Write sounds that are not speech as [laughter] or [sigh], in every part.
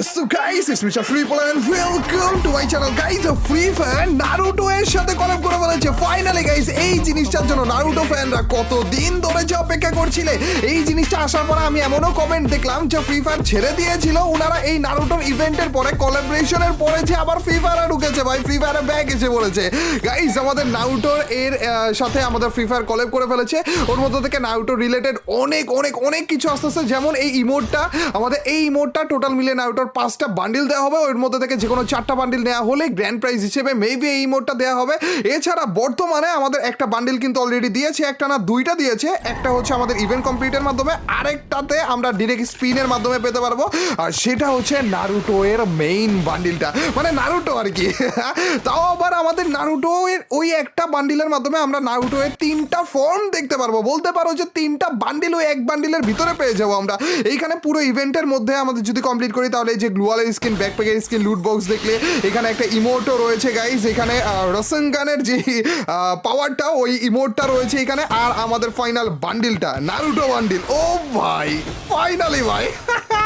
So guys, it's Mr. Free Player and welcome to my channel. Guys. Free Fire Naruto এর সাথে কলাব করে বলেছে finally guys এই জিনিসটার জন্য নারুটো ফ্যানরা কতদিন ধরে যে অপেক্ষা করছিলে? এই জিনিসটা আসার পরে আমি এমনও কমেন্ট দেখলাম যে ফ্রি ফায়ার ছেড়ে দিয়েছিল। ওনারা এই নারুটোর ইভেন্টের পরে কোলাবরেশনের পরে যে আবার ফ্রি ফায়ারে ঢুকেছে ভাই ফ্রি ফায়ারে ব্যাগ এসে বলেছে গাইস আমাদের নারুটোর এর সাথে আমাদের ফ্রি ফায়ার কলেব করে ফেলেছে। ওর মধ্যে থেকে নারুটো রিলেটেড অনেক অনেক অনেক কিছু আসতেছে। যেমন এই ইমোটটা আমাদের এই ইমোটটা টোটাল মিলে নারুটোর পাঁচটা বান্ডিল দেওয়া হবে, ওর মধ্যে থেকে যে কোনো চারটা বান্ডিল নেওয়া হলে গ্র্যান্ড প্রাইজ হিসেবে মেবি এই ইমোটটা দেওয়া হবে। এছাড়া বর্তমানে আমাদের একটা বান্ডিল কিন্তু অলরেডি দিয়েছে, একটা না দুইটা দিয়েছে, একটা হচ্ছে আমাদের ইভেন্ট কমপ্লিটের মাধ্যমে, আরেকটাতে আমরা ডিরেক্ট স্পিনের মাধ্যমে পেতে পারব, আর সেটা হচ্ছে নারুটো এর মেইন বান্ডিলটা মানে নারুটো আর কি। [laughs] তাও আবার আমাদের নারুটো এর ওই একটা বান্ডিলের মাধ্যমে আমরা নারুটো এর তিনটা ফর্ম দেখতে পারব। বলতে পারো যে তিনটা বান্ডিল ওই এক বান্ডিলের ভিতরে পেয়ে যাব আমরা। এইখানে পুরো ইভেন্টের মধ্যে আমাদের যদি কমপ্লিট করি, তাহলে যে গ্লুয়ালের স্কিন ব্যাকপ্যাকের স্কিন লুট বক্স দেখলে এখানে একটা ইমোটও রয়েছে গাইজ এখানে রসনগানের যে পাওয়ারটা ওই ইমোটটা রয়েছে এখানে। আর আমাদের ফাইনাল বান্ডিলটা নারুটো বান্ডিল ও ভাই ফাইনালি ভাই। [laughs]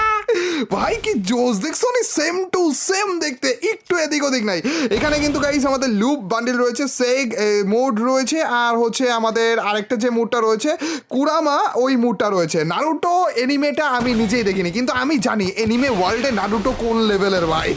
ভাই, কি জোস দেখছ নি সেম টু সেম দেখতে, একটু এদিক ওদিক নাই। এখানে কিন্তু গাইস আমাদের লুপ বান্ডিল রয়েছে সেগ মোড রয়েছে, আর হচ্ছে আমাদের আরেকটা যে মুডটা রয়েছে কুরামা ওই মুডটা রয়েছে। নারুটো এনিমেটা আমি নিজেই দেখিনি, কিন্তু আমি জানি এনিমে ওয়ার্ল্ডে নারুটো কোন লেভেলের ভাই?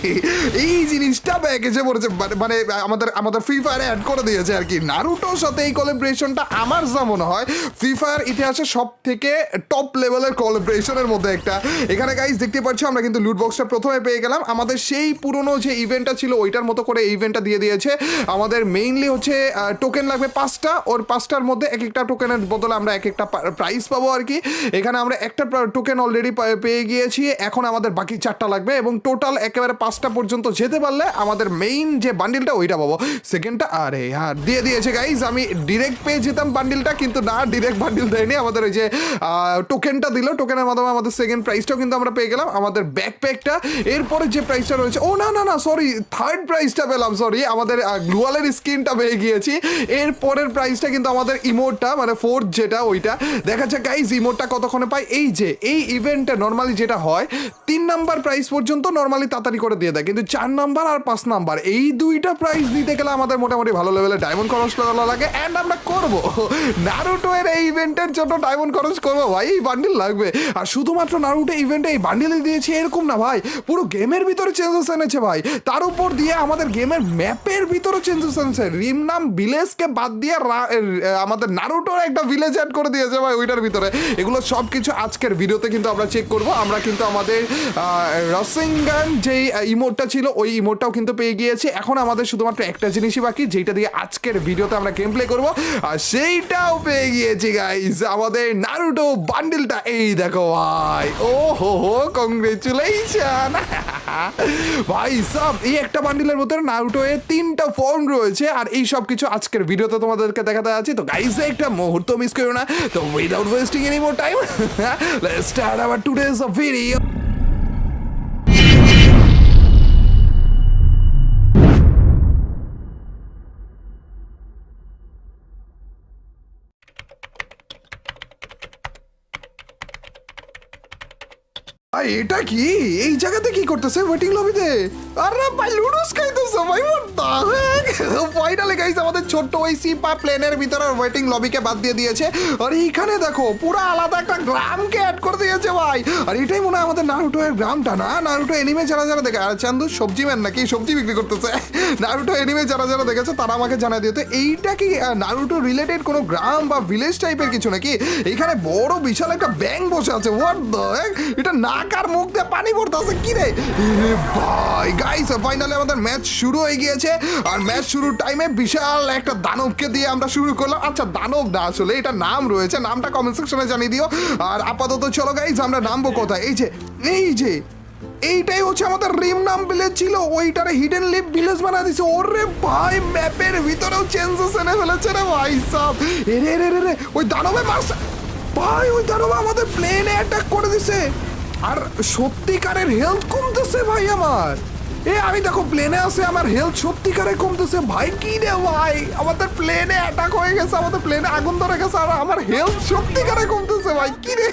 এই জিনিসটা প্যাকেজে পড়েছে, মানে- মানে আমাদের আমাদের ফ্রি ফায়ারে অ্যাড করে দিয়েছে আর কি। নারুটোর সাথে এই কোলাবরেশনটা আমার যা মনে হয় ফ্রি ফায়ার ইতিহাসে সব থেকে টপ লেভেলের কোলাবরেশনের মধ্যে একটা। এখানে গাইস দেখতে পাচ্ছ আমরা কিন্তু লুট বক্সটা প্রথমে পেয়ে গেলাম। আমাদের সেই পুরনো যে ইভেন্টটা ছিল, ওইটার মতো করে ইভেন্টটা দিয়ে দিয়েছে। আমাদের মেইনলি হচ্ছে টোকেন লাগবে পাঁচটা। ওর পাঁচটার মধ্যে এক একটা টোকেনের বদলে আমরা এক একটা প্রাইস পাবো আর কি। এখানে আমরা একটা টোকেন অলরেডি পেয়ে গিয়েছি। এখন আমাদের বাকি চারটা লাগবে এবং টোটাল একেবারে পাঁচটা পর্যন্ত যেতে পারলে আমাদের মেইন যে বান্ডিলটা ওইটা পাবো। সেকেন্ডটা আরে হ্যাঁ দিয়ে দিয়েছে গাইজ আমি ডিরেক্ট পেয়ে যেতাম বান্ডিলটা কিন্তু না ডিরেক্ট বান্ডিল দেয়নি। আমাদের ওই যে টোকেনটা দিল। টোকেনের মাধ্যমে আমাদের সেকেন্ড প্রাইসটাও কিন্তু আমরা পেয়ে গেলাম। আমাদের ব্যাকপ্যাকটা এরপরে যে প্রাইসটা রয়েছে, ও না না না সরি থার্ড প্রাইসটা পেলাম সরি আমাদের গ্লুয়ালের স্কিনটা পেয়ে গিয়েছি। এর পরের প্রাইসটা কিন্তু আমাদের ইমোটটা মানে ফোর্থ যেটা, ওইটা। দেখা যাক গাইজ ইমোটটা কতক্ষণে পাই এই যে, এই ইভেন্টটা নর্মালি যেটা হয়, তিন নাম্বার প্রাইস পর্যন্ত নর্মালি তাড়াতাড়ি করে দিয়ে দেয়। কিন্তু চার নাম্বার আর পাঁচ নাম্বার, এই দুইটা প্রাইস দিতে গেলে আমাদের মোটামুটি ভালো লেভেলে ডায়মন্ড খরচ করা লাগে। অ্যান্ড আমরা করব। নারুটো এর এই ইভেন্টের জন্য ডায়মন্ড খরচ করব। ভাই, এই বান্ডিল লাগবে। আর শুধুমাত্র নারুটো ইভেন্টে এই বান্ডিলে দিয়েছে, এরকম না ভাই। পুরো গেমের ভিতরে চেঞ্জেস এনেছে ভাই। তার উপর দিয়ে আমাদের গেমের ম্যাপের ভিতরে চেঞ্জেস এনেছে রিমনাম ভিলেজকে বাদ দিয়ে আমাদের নারুটোর একটা ভিলেজ অ্যাড করে দিয়েছে ভাই ওইটার ভিতরে। এগুলো সব কিছু আজকের ভিডিওতে কিন্তু আমরা চেক করব। আমরা কিন্তু আমাদের রসিঙ্গান যেই ইমোটটা ছিল, ওই ইমোটটাও কিন্তু পেয়ে গিয়েছি। এখন আমাদের শুধুমাত্র একটা জিনিসই বাকি যেটা দিয়ে আজকের ভিডিওতে আমরা গেম প্লে করব। আর সেইটাও পেয়ে গিয়েছি গাইজ আমাদের নারুটো বান্ডিলটা এই দেখো ভাই ও হো হো কংগ্রেচুলেশন [laughs] ভাই, সব, এই একটা বান্ডিলের মধ্যে নারুটো এর তিনটা ফর্ম রয়েছে, আর এই সব কিছু আজকের ভিডিওতে তোমাদেরকে দেখাতে আছে তো গাইস একটা মুহূর্ত মিস করো না। তো without wasting any more time let's start our today's video আর, এটা কি? এই জায়গাতে কি করতেছে ওয়েটিং লবিতে আরে ভাই, লুডুস খাইতেছে ভাই ফাইনালি গাইস আমাদের ছোট্ট ওই সিপা প্লেনের ভিতরে ওয়েটিং লবিকে বাদ দিয়ে দিয়েছে। আর এইখানে দেখো, পুরো আলাদা একটা গ্রামকে অ্যাড করে দিয়েছে ভাই। আর এটাই মনে হয় আমাদের নারুটো এর গ্রামটা না? নারুটো এনিমে যারা যারা দেখে আর চান্দু সবজি ম্যান নাকি? সবজি বিক্রি করতেছে। নারুটো এনিমে যারা যারা দেখেছে, তারা আমাকে জানাই দিও এইটা কি নারুটো রিলেটেড কোনো গ্রাম বা ভিলেজ টাইপের কিছু নাকি? এইখানে বড় বিশাল একটা ব্যাং বসে আছে হোয়াট দ্য এটা নাক আর মুখ দিয়ে পানি পড়তেছে? কি রে? ভাই গাইস ফাইনালি আমাদের ম্যাচ শুরু হয়ে গিয়েছে। আর ম্যাচ শুরুর টাইমে বিশাল একটা দানবকে দিয়ে আমরা শুরু করলাম। আচ্ছা দানব না আসলে, এটা নাম রয়েছে। নামটা কমেন্ট সেকশনে জানিয়ে দিও। আর আপাতত চলো গাইস আমরা নামবো কোথায়? এই যে এই যে, এইটাই হচ্ছে আমাদের রিম নাম ভিলেজ ছিল ওইটারে হিডেন লিপ ভিলেজ বানা দিছে। ওরে ভাই ম্যাপের ভিতরেও চেঞ্জেস এনে ফেলেছে রে ভাই সব। এরে রে রে ওই দানবে মারছে। ভাই, ওই দানবে আমাদের প্লেনে অ্যাটাক করে দিছে। আর সত্যিকারের হেলথ কমতেছে ভাই আমার। এ, আমি দেখো প্লেনে আছে, আমার হেলথ সত্যিকারে কমতেছে। ভাই, কি রে ভাই? আমাদের প্লেনে অ্যাটাক হয়ে গেছে, আমাদের প্লেনে আগুন ধরে গেছে, আর আমার হেলথ সত্যিকারে কমতেছে ভাই, কি রে?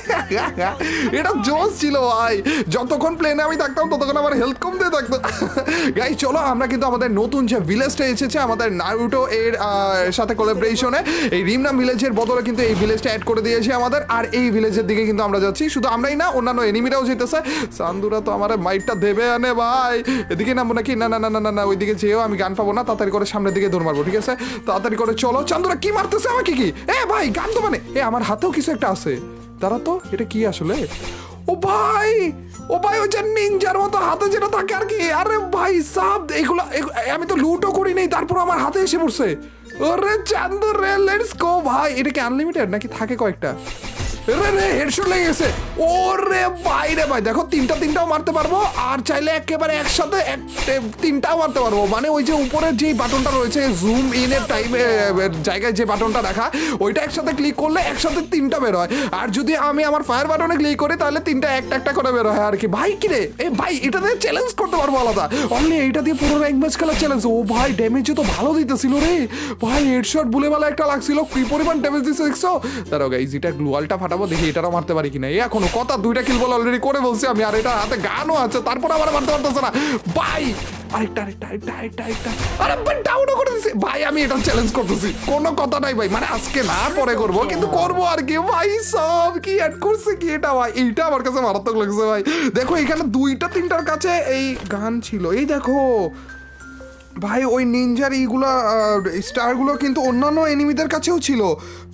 [laughs] এটা জোস ছিল ভাই। যতক্ষণ প্লেনে আমি থাকতাম, ততক্ষণ আমার হেলথ কমতে থাকতো। [laughs] গাই চলো, আমরা কিন্তু আমাদের নতুন যে ভিলেজটা এসেছে, আমাদের নারুটো এর সাথে কোলাবরেশনে এই রিমনাম ভিলেজের বদলে কিন্তু এই ভিলেজটা অ্যাড করে দিয়েছে আমাদের, আর এই ভিলেজের দিকে কিন্তু আমরা যাচ্ছি। শুধু আমরাই না, অন্যান্য এনিমিরাও যেতেছে সান্দুরা তো আমার মাইটটা দেবে আনে ভাই। এদিকে নামবো নাকি? না না না না না ওইদিকে যেও, আমি গান পাবো না, তাড়াতাড়ি করে সামনের দিকে দৌড় মারবো, ঠিক আছে? তাড়াতাড়ি করে চলো। চান্দুরা, কি মারতেছে আমাকে কি? এ ভাই, গান তো মানে এ, আমার হাতেও কিছু একটা আছে। দাঁড়া তো, এটা কি আসলে? ও ভাই! ও ভাই, ওই যে নিনজার মতো হাতে যেটা থাকে আর কি। আরে ভাই সাব এগুলো আমি তো লুটও করি নাই তারপর আমার হাতে এসে পড়ছে। ওরে চান্দু রে লেটস গো ভাই! এটা কি আনলিমিটেড নাকি থাকে কয়েকটা? ওরে তিনটা মারতে পারব, আর চাইলে মারতে পারব। মানে ক্লিক করি, তাহলে তিনটা একটা একটা করে আর কি, ভাই ভাই চ্যালেঞ্জ করতে পারব আলাদা। দিয়ে ম্যাচ চ্যালেঞ্জ ও ভাই তো ভালো দিতেছিল রে। ভাই হেডশট বলে বেলা একটা লাগছিল। কি পরিমাণ দেখছ? দাঁড়াও গাইজ এটা গ্লুয়ালটা ফাটাবো দেখি এটারও মারতে পারি কিনা। এই এখনও কথা দুইটা কিল বলে অলরেডি করে বলছি আমি, আর এটা হাতে গানও আছে, তারপর আবার মারতে পারতেছে না। এইটা আমার কাছে মারাত্মক লাগছে ভাই। দেখো, এখানে দুইটা, তিনটার কাছে এই গান ছিল। এই দেখো, ভাই, ওই কিন্তু অন্যান্য এনিমিদের কাছেও ছিল।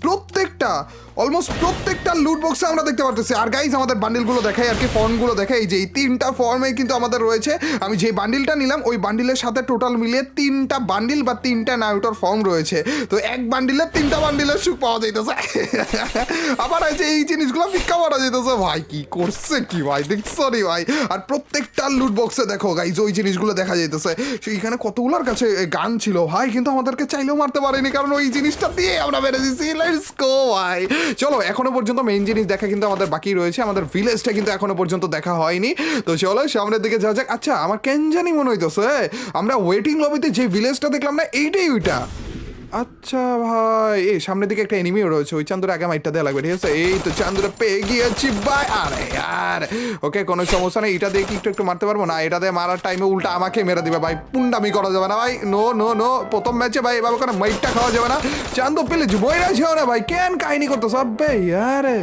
প্রত্যেকটা। অলমোস্ট প্রত্যেকটা লুট বক্সে আমরা দেখতে পারতেছি। আর গাইজ আমাদের বান্ডিলগুলো দেখাই, আর কি ফর্মগুলো দেখাই। যে এই তিনটা ফর্মে কিন্তু আমাদের রয়েছে। আমি যে বান্ডিলটা নিলাম, ওই বান্ডিলের সাথে টোটাল মিলিয়ে তিনটা বান্ডিল বা তিনটা নাইটোর ফর্ম রয়েছে। তো এক বান্ডিলে তিনটা বান্ডিলের সুখ পাওয়া যাইতেছে। [laughs] আবার আছে এই জিনিসগুলো ভিক্ষা করা যেতেছে ভাই, কি করছে কি ভাই? দেখছ রে ভাই। আর প্রত্যেকটা লুট বক্সে দেখো গাইজ ওই জিনিসগুলো দেখা যাইতেছে। সেইখানে কতগুলোর কাছে গান ছিল? ভাই, কিন্তু আমাদেরকে চাইলেও মারতে পারেনি, কারণ ওই জিনিসটা দিয়ে আমরা বেড়ে দিচ্ছি লেটস গো ভাই। চলো, এখনও পর্যন্ত মেইন জিনিস দেখা কিন্তু আমাদের বাকি রয়েছে। আমাদের ভিলেজটা কিন্তু এখনও পর্যন্ত দেখা হয়নি। তো চলো, সামনের দিকে যাওয়া যাক। আচ্ছা আমার কেন জানি মনে হইতেছে, আমরা ওয়েটিং লবিতে যে ভিলেজটা দেখলাম না, এইটাই ওইটা। আচ্ছা ভাই, এই সামনের দিকে একটা এনিমিও রয়েছে, ওই চান্দুর আগে মাইটটা দেওয়া লাগবে, ঠিক আছে? এই তো চান্দুরা পেয়ে গিয়েছি, ভাই। আরে আর ওকে, কোনো সমস্যা নেই, এটা দিয়ে কি একটু একটু মারতে পারব? না, এটা দিয়ে মারার টাইমে উল্টা আমাকে মেরে দিবে, ভাই। পুন্ডামি করা যাবে না, ভাই। নো নো নো প্রথম ম্যাচে ভাই, এভাবে কোনো মাইটটা খাওয়া যাবে না। চান্দু পেলে বইরা ছিল না, ভাই। কেন কাহিনী করতো সব ভাই আরে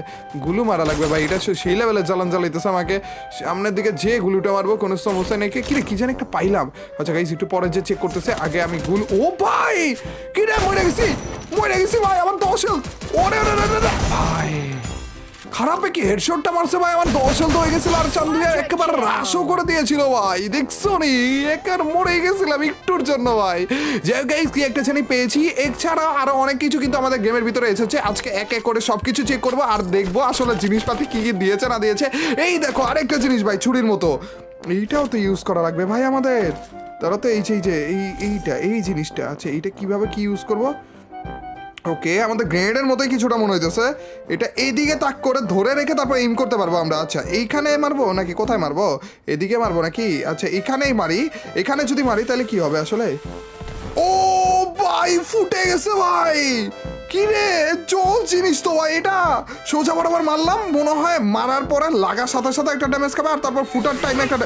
গুলু মারা লাগবে, ভাই। এটা সেই লেভেলে জ্বালান জ্বালাইতেছে আমাকে। সামনের দিকে যে গুলুটা মারবো, কোনো সমস্যা নেই। কি রে কি জানি একটা পাইলাম। আচ্ছা গাইস একটু পরে যে চেক করতেছে, আগে আমি গুল ও, ভাই! কি রে হেডশটটা মারছে ভাই, আমার হয়ে গেছিল আর চান্দুয়া করে দিয়েছিল ভাই। দেখছ নি? মরে গেছিলাম একটুর জন্য ভাই। যে গাইস কি একটা জানি পেয়েছি। এছাড়া আরও অনেক কিছু কিন্তু আমাদের গেমের ভিতরে এসেছে। আজকে এক এক করে সবকিছু চেক করব আর দেখব আসলে জিনিসপাতি কি কি দিয়েছে, না দিয়েছে। এই দেখো, আরেকটা জিনিস ভাই ছুরির মতো। এইটাও তো ইউজ করা লাগবে ভাই আমাদের। তারা তো এই এই যে, এই, এইটা, এই জিনিসটা আছে, এইটা কীভাবে কি ইউজ করব? ওকে আমাদের গ্রেনেডের মতোই কিছুটা মনে হইতেছে। এটা এইদিকে তাক করে ধরে রেখে তারপর এইম করতে পারব আমরা। আচ্ছা এইখানে মারবো নাকি কোথায় মারবো? এদিকে মারবো নাকি? আচ্ছা এখানেই মারি। এখানে যদি মারি তাহলে কি হবে আসলে? ও ভাই, ফুটে গেছে ভাই! কি রে জল জিনিস তো ভাই এটা! সোজা বরাবর মারলাম, মনে হয় মারার পরে লাগার সাথে সাথে একটা ড্যামেজ খাবে আর তারপর ফুটার টাইমে একটা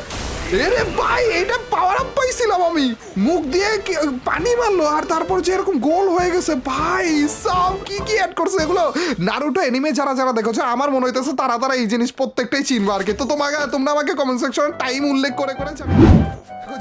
এরে ভাই, এটা পাওয়ার আপ পাইছিলাম আমি। মুখ দিয়ে পানি মারলো, আর তারপর যে এরকম গোল হয়ে গেছে, ভাই, সব কি কি অ্যাড করছে এগুলো? নারুটো এনিমে যারা যারা দেখেছ, আমার মনে হইতেছে তারা তারা এই জিনিস প্রত্যেকটাই আর কি। তো তোমাকে, তোমরা আমাকে কমেন্ট সেকশনে টাইম উল্লেখ করে করে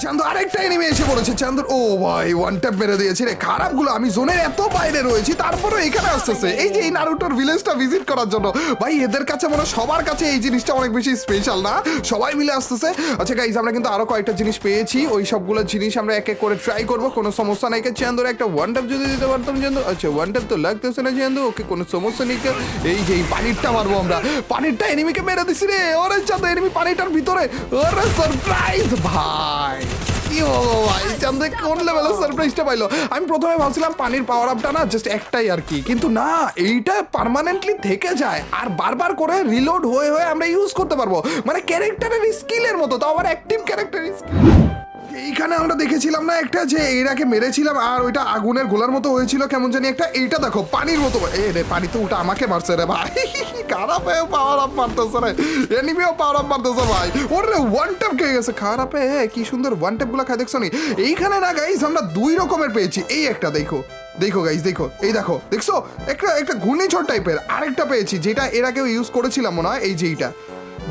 চান্দু আরেকটা এনিমে এসে পড়েছে, চান্দুর ও ভাই ওয়ান ট্যাপ মেরে দিয়েছে রে, খারাপগুলো, আমি জোনের এত বাইরে রয়েছি তারপরে এখানে আসতেছে। এই যে এই নারুটোর ভিলেজটা ভিজিট করার জন্য। ভাই, এদের কাছে মনে সবার কাছে এই জিনিসটা অনেক বেশি স্পেশাল না? সবাই মিলে আসতেছে। আচ্ছা গাইজ আমরা কিন্তু আরও কয়েকটা জিনিস পেয়েছি। ওই সবগুলো জিনিস আমরা এক এক করে ট্রাই করব। কোনো সমস্যা নাই চান্দুর একটা ওয়ান টাপ যদি দিতে পারতাম চান্দু আচ্ছা ওয়ান টাপ তো লাগতেছে না চান্দু। ওকে, কোনো সমস্যা নেই? এই যে এই পানিরটা মারবো আমরা। পানিরটা এনিমিকে মেরে দিছি রে। ওরে চাঁদ এনিমি পানিটার ভিতরে। ওরে সারপ্রাইজ ভাই। কি হলো? ভাই চান্দে কোন লেভেলের সারপ্রাইজটা পাইলো? আমি প্রথমে ভাবছিলাম পানির পাওয়ার আপটা না জাস্ট একটাই আর কি। কিন্তু না এইটা পার্মানেন্টলি থেকে যায় আর বারবার করে রিলোড হয়ে হয়ে আমরা ইউজ করতে পারব। মানে ক্যারেক্টারের স্কিলের মতো তাও আবার অ্যাক্টিভ স্কিল এইখানে আমরা দেখেছিলাম না একটা যে এরাকে মেরেছিলাম আর ওইটা আগুনের গোলার মতো হয়েছিল, কেমন জানি একটা। এইটা দেখো, পানির মতো। এ রে, পানি তো ওটা আমাকে মারছে রে ভাই। [laughs] খারাপ পাওয়ার আপ মারতেছে রে। এনিমিও পাওয়ার আপ মারতেছে ভাই। ওয়ান খেয়ে গেছে। কি সুন্দর ওয়ান ট্যাপগুলো খায়, দেখছ নি? এইখানে না গাইস আমরা দুই রকমের পেয়েছি। এই একটা দেখো দেখো গাইস দেখো। এই দেখো, দেখছ? একটা একটা ঘূর্ণিঝড় টাইপের আরেকটা পেয়েছি, যেটা এর আগেও ইউজ করেছিলাম মনে হয়, এই যে এইটা।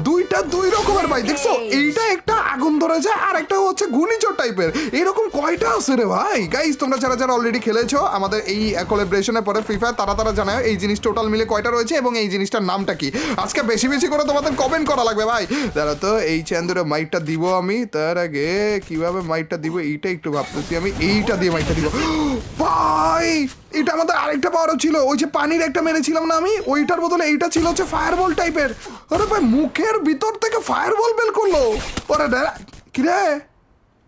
দুইটা দুই রকমের ভাই দেখছ? এইটা একটা আগুন ধরে যায় আর একটা হচ্ছে ঘূর্ণিঝড় টাইপের। এরকম কয়টা আছে রে ভাই? গাইস তোমরা যারা যারা অলরেডি খেলেছো আমাদের এই কোলাবরেশনের পরে ফ্রি ফায়ার তারা তারা জানায় এই জিনিস টোটাল মিলে কয়টা রয়েছে এবং এই জিনিসটার নামটা কি? আজকে বেশি বেশি করে তোমাদের কমেন্ট করা লাগবে ভাই। দাঁড়া তো এই চ্যান্দুরে মাইকটা দিব আমি তার আগে কীভাবে মাইকটা দিব এইটা একটু ভাবতেছি আমি এইটা দিয়ে মাইকটা দিব। [gasps] ভাই এটা আমাদের আরেকটা পাওয়ারও ছিল ওই যে পানির একটা মেরেছিলাম না আমি? ওইটার বদলে এইটা ছিল হচ্ছে ফায়ারবল টাইপের আরে ভাই মুখের ভিতর থেকে ফায়ার বল বের করল। ওরে কিরে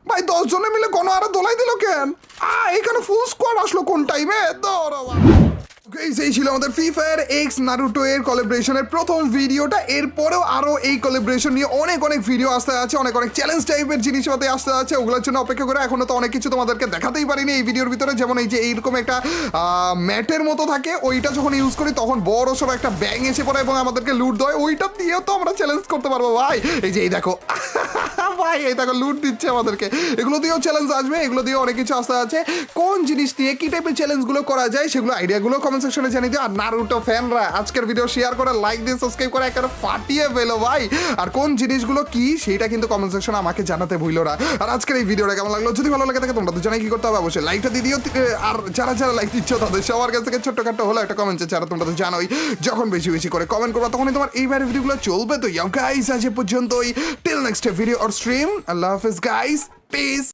ভাই দশ জনে মিলে কোনো আরও দোলাই দিল কেন? আ এখানে ফুল স্কোয়াড আসলো কোন টাইমে Guys, এই ছিল আমাদের ফ্রি ফায়ার এক্স নারুটো এর কোলাবরেশনের প্রথম ভিডিওটা এরপরেও আরও এই কোলাবরেশন নিয়ে অনেক অনেক ভিডিও আসতে আছে, অনেক অনেক চ্যালেঞ্জ টাইপের জিনিসপাতি আসতে আছে। ওগুলোর জন্য অপেক্ষা করে এখনও তো অনেক কিছু তোমাদেরকে দেখাতেই পারিনি এই ভিডিওর ভিতরে। যেমন এই যে এইরকম একটা ম্যাটের মতো থাকে, ওইটা যখন ইউজ করি তখন বড় সড়ো একটা ব্যাং এসে পড়ে এবং আমাদেরকে লুট দেয়। ওইটা দিয়েও তো আমরা চ্যালেঞ্জ করতে পারব। ভাই, এই যে এই দেখো, [laughs] ভাই, এই দেখো লুট দিচ্ছে আমাদেরকে। এগুলো দিয়েও চ্যালেঞ্জ আসবে, এগুলো দিয়ে অনেক কিছু আসতে আছে। কোন জিনিস নিয়ে কি টাইপের চ্যালেঞ্জগুলো করা যায়, সেগুলো আইডিয়াগুলো কমেন্ট সেকশনে জানিয়ে দিও। আর নারুটো ফ্যানরা আজকের ভিডিও শেয়ার করে লাইক দিয়ে সাবস্ক্রাইব করে একেবারে ফাটিয়ে ফেলো ভাই। আর কোন জিনিসগুলো কি সেটা কিন্তু কমেন্ট সেকশনে আমাকে জানাতে ভুলো না। আর আজকের এই ভিডিওটা কেমন লাগল? যদি ভালো লাগে থাকে, তোমরা তো জানাই কি করতে হবে? অবশ্যই লাইকটা দিয়ে দিও। আর যারা যারা লাইক দিচ্ছ, তাদের সবার কাছ থেকে ছোট্টখাটো হলো একটা কমেন্ট চারা তোমরা তো জানোই, যখন বেশি বেশি করে কমেন্ট করবা, তখনই তোমার এইবারের ভিডিওগুলো চলবে তো। ইয়াও গাইস আজ পর্যন্তই। Till next video or stream আল্লাহ হাফেজ গাইস পিস